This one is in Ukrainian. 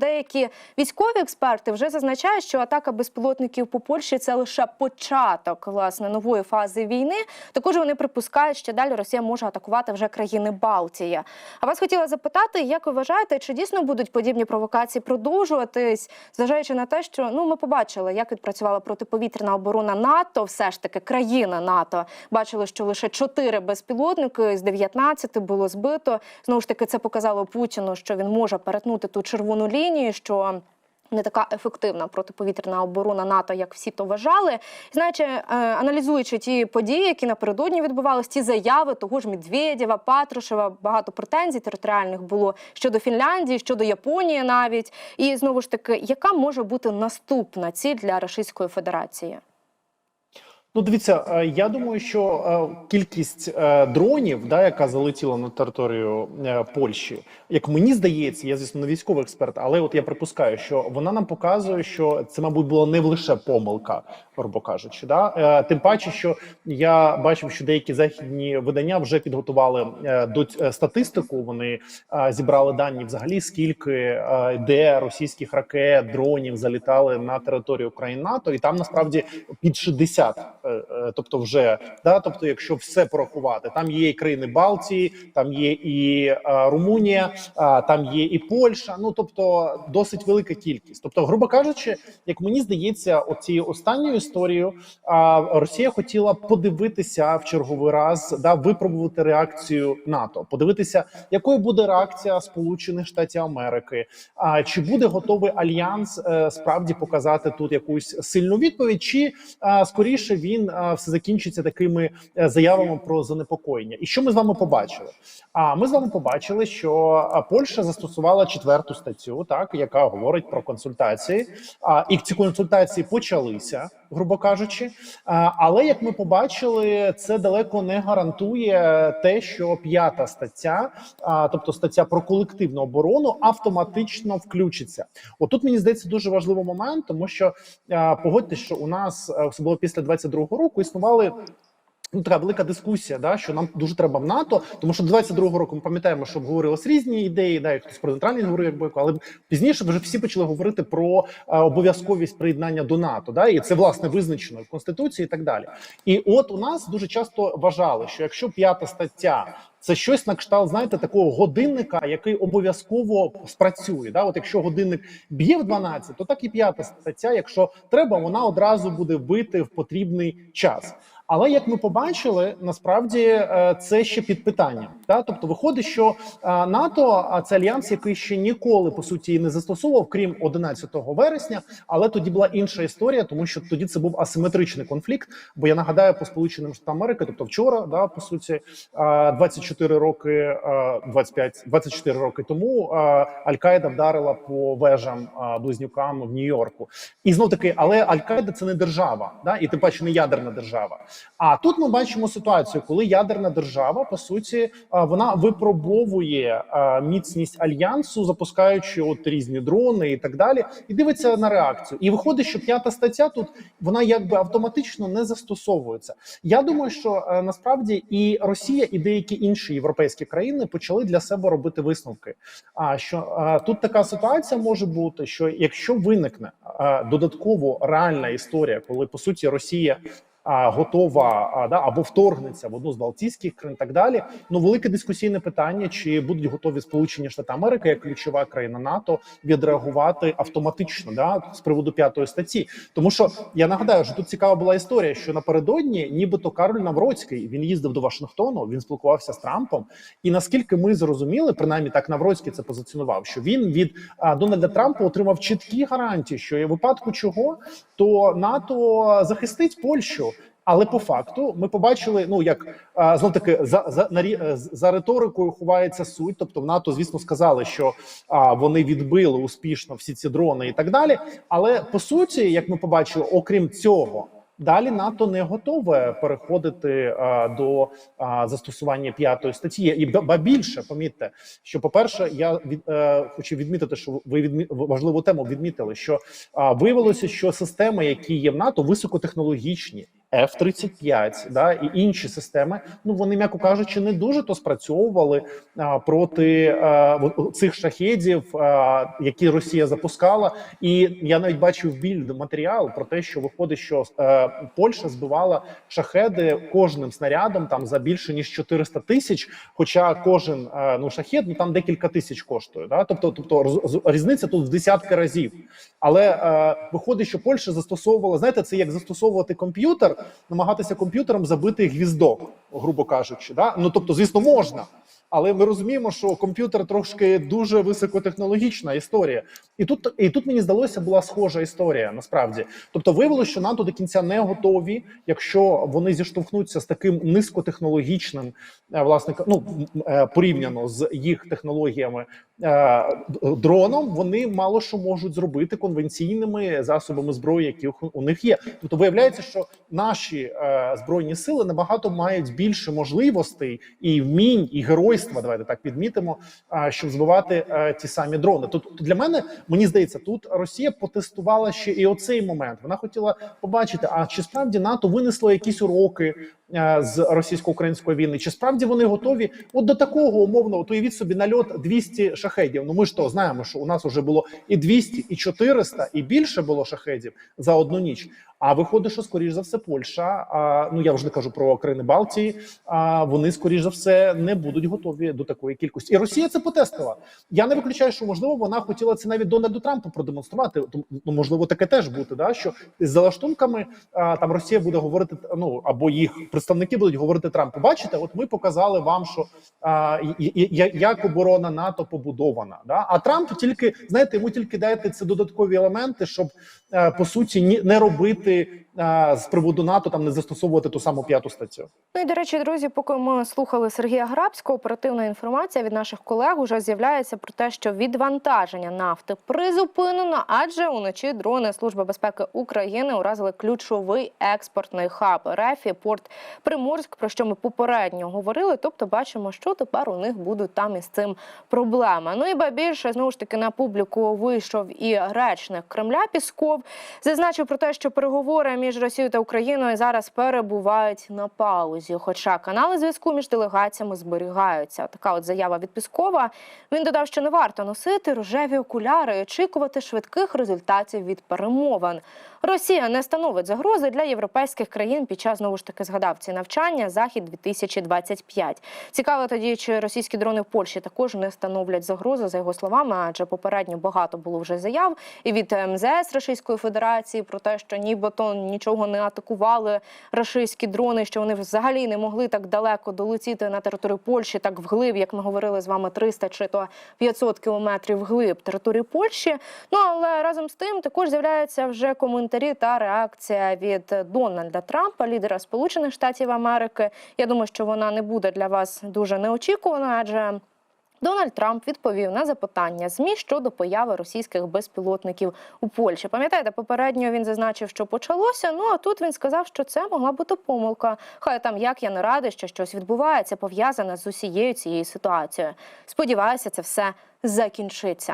Деякі військові експерти вже зазначають, що атака безпілотників по Польщі це лише початок власне нової фази війни. Також вони припускають, що далі Росія може атакувати вже країни Балтії. А вас хотіла запитати, як ви вважаєте, чи дійсно будуть подібні провокації продовжуватись, зважаючи на те, що ну ми побачили, як відпрацювала протиповітряна оборона НАТО, все ж таки країна НАТО. Бачили, що лише чотири безпілотники з 19 було збито. Знову ж таки, це показало Путіну, що він може перетнути ту червону лінію, що не така ефективна протиповітряна оборона НАТО, як всі то вважали. Знаючи, е, аналізуючи ті події, які напередодні відбувалися, ті заяви того ж Медведєва, Патрушева, багато претензій територіальних було щодо Фінляндії, щодо Японії навіть. І знову ж таки, яка може бути наступна ціль для Російської Федерації? Ну, дивіться, е, я думаю, що е, кількість е, дронів, да, яка залетіла на територію Польщі, як мені здається, я звісно не військовий експерт, але от я припускаю, що вона нам показує, що це, мабуть, була не лише помилка, грубо кажучи. Да? Тим паче, що я бачив, що деякі західні видання вже підготували до статистику. Вони зібрали дані взагалі, скільки де російських ракет, дронів залітали на територію країн НАТО, і там насправді під 60 е, е, тобто вже да, тобто, якщо все порахувати, там є і країни Балтії, там є і е, Румунія, там є і Польща. Ну тобто досить велика кількість. Тобто, грубо кажучи, як мені здається, оцією останньою історією Росія хотіла подивитися в черговий раз, да випробувати реакцію НАТО, подивитися, якою буде реакція Сполучених Штатів Америки, а чи буде готовий альянс е, справді показати тут якусь сильну відповідь, чи скоріше він а, все закінчиться такими е, заявами про занепокоєння. І що ми з вами побачили? А ми з вами побачили, що Польща застосувала четверту статтю, так яка говорить про консультації. А і ці консультації почалися, грубо кажучи. Але як ми побачили, це далеко не гарантує те, що п'ята стаття, тобто стаття про колективну оборону, автоматично включиться. Отут мені здається дуже важливий момент, тому що а, погодьтесь, що у нас особливо після 22-го року існували. Ну, така велика дискусія, да, що нам дуже треба в НАТО, тому що до 22-го року ми пам'ятаємо, що обговорились різні ідеї, да, і хтось про нейтральність говорив, як бойко, але пізніше вже всі почали говорити про е, обов'язковість приєднання до НАТО, да, і це власне визначено в конституції і так далі. І от у нас дуже часто вважали, що якщо п'ята стаття це щось на кшталт, знаєте, такого годинника, який обов'язково спрацює. Да? От якщо годинник б'є в 12, то так і п'ята стаття, якщо треба, вона одразу буде бити в потрібний час. Але як ми побачили, насправді е, це ще під питанням. Да? Тобто, виходить, що е, НАТО а це альянс, який ще ніколи по суті не застосовував, крім 11 вересня. Але тоді була інша історія, тому що тоді це був асиметричний конфлікт. Бо я нагадаю по сполученим штатам Америки, тобто вчора, да, по суті, е, 24 роки, е, 25, 24 роки тому Аль-Каїда вдарила по вежам близнюкам в Нью-Йорку. І знов таки, але Аль-Каїда це не держава, да, і тим паче не ядерна держава. А тут ми бачимо ситуацію, коли ядерна держава по суті вона випробовує міцність альянсу, запускаючи от різні дрони і так далі, і дивиться на реакцію. І виходить, що п'ята стаття тут вона якби автоматично не застосовується. Я думаю, що е, насправді і Росія, і деякі інші європейські країни почали для себе робити висновки. А що тут така ситуація може бути, що якщо виникне додатково реальна історія, коли по суті Росія готова да або вторгнеться в одну з Балтійських країн, і так далі. Ну велике дискусійне питання: чи будуть готові Сполучені Штати Америки як ключова країна НАТО відреагувати автоматично да з приводу п'ятої статті? Тому що я нагадаю, що тут цікава була історія, що напередодні, нібито Кароль Навроцький він їздив до Вашингтону, він спілкувався з Трампом, і наскільки ми зрозуміли, принаймні так Навроцький це позиціонував, що він від а, Дональда Трампа отримав чіткі гарантії, що в випадку чого то НАТО захистить Польщу. Але по факту ми побачили, ну як знов таки за за на за риторикою ховається суть. Тобто в НАТО, звісно, сказали, що а, вони відбили успішно всі ці дрони і так далі. Але по суті, як ми побачили, окрім цього. Далі НАТО не готове переходити а, до а, застосування п'ятої статті. І ба більше помітьте, що по перше, я від е, хочу відмітити, що ви відмі... важливу тему відмітили, що а, виявилося, що системи, які є в НАТО, високотехнологічні, F-35, да і інші системи. Ну вони, м'яко кажучи, не дуже то спрацьовували а, проти а, цих шахедів, а, які Росія запускала. І я навіть бачив більд матеріал про те, що виходить, що е, Польща збивала шахеди кожним снарядом там за більше ніж 400 тисяч. Хоча кожен е, ну шахед ну там декілька тисяч коштує. Да? Тобто, тобто роз- різниця тут в десятки разів. Але е, виходить, що Польща застосовувала, знаєте, це як застосовувати комп'ютер, намагатися комп'ютером забити гвіздок, грубо кажучи. Да? Ну тобто, звісно, можна. Але ми розуміємо, що комп'ютер трошки дуже високотехнологічна історія, і тут і тут мені здалося була схожа історія. Насправді, тобто виявилося, що НАТО до кінця не готові, якщо вони зіштовхнуться з таким низькотехнологічним, е, власне ну е, порівняно з їх технологіями е, дроном, вони мало що можуть зробити конвенційними засобами зброї, які у- них є. Тобто виявляється, що наші збройні сили набагато мають більше можливостей і вмінь, і геройства. Давайте так підмітимо, щоб збивати ті самі дрони. Тобто для мене мені здається, тут Росія потестувала ще і оцей момент. Вона хотіла побачити, а чи справді НАТО винесло якісь уроки з російсько-української війни, чи справді вони готові от до такого умовно, от уявіть собі нальот 200 шахедів. Ну ми ж то знаємо, що у нас вже було і 200, і 400, і більше було шахедів за одну ніч. А виходить, що скоріш за все, Польща, а, ну я вже не кажу про країни Балтії. А вони скоріш за все не будуть готові до такої кількості. І Росія це потестила. Я не виключаю, що можливо вона хотіла це навіть Дональду Трампу продемонструвати. Ну можливо, таке теж бути. Да, що з залаштунками а, там Росія буде говорити. Ну або їх представники будуть говорити Трампу. Бачите, от ми показали вам, що а, як оборона НАТО побудована. Да? А Трамп тільки знаєте, йому тільки дайте це додаткові елементи, щоб е, по суті ні не робити з приводу НАТО, там не застосовувати ту саму п'яту статтю. Ну і до речі, друзі, поки ми слухали Сергія Грабського, оперативна інформація від наших колег уже з'являється про те, що відвантаження нафти призупинено, адже уночі дрони Служби безпеки України уразили ключовий експортний хаб РФ і порт Приморськ, про що ми попередньо говорили. Тобто, бачимо, що тепер у них будуть там із цим проблеми. Ну і ба більше знову ж таки на публіку вийшов і речник Кремля Пісков. Зазначив про те, що переговори між Росією та Україною зараз перебувають на паузі. Хоча канали зв'язку між делегаціями зберігаються. Така от заява від Піскова. Він додав, що не варто носити рожеві окуляри і очікувати швидких результатів від перемовин. Росія не становить загрози для європейських країн під час знову ж таки згадав ці навчання Захід 2025 Цікаво тоді, чи російські дрони в Польщі також не становлять загрози за його словами, адже попередньо багато було вже заяв і від МЗС Російської Федерації про те, що нібито нічого не атакували російські дрони, що вони взагалі не могли так далеко долетіти на територію Польщі, так вглиб, як ми говорили з вами, 300 чи то 500 кілометрів вглиб території Польщі. Ну але разом з тим також з'являються вже коментарі та реакція від Дональда Трампа, лідера Сполучених Штатів Америки. Я думаю, що вона не буде для вас дуже неочікувана, адже. Дональд Трамп відповів на запитання ЗМІ щодо появи російських безпілотників у Польщі. Пам'ятаєте, попередньо він зазначив, що почалося. Ну а тут він сказав, що це могла бути помилка. Хай там як я не радий, що щось відбувається, пов'язане з усією цією ситуацією. Сподіваюся, це все закінчиться.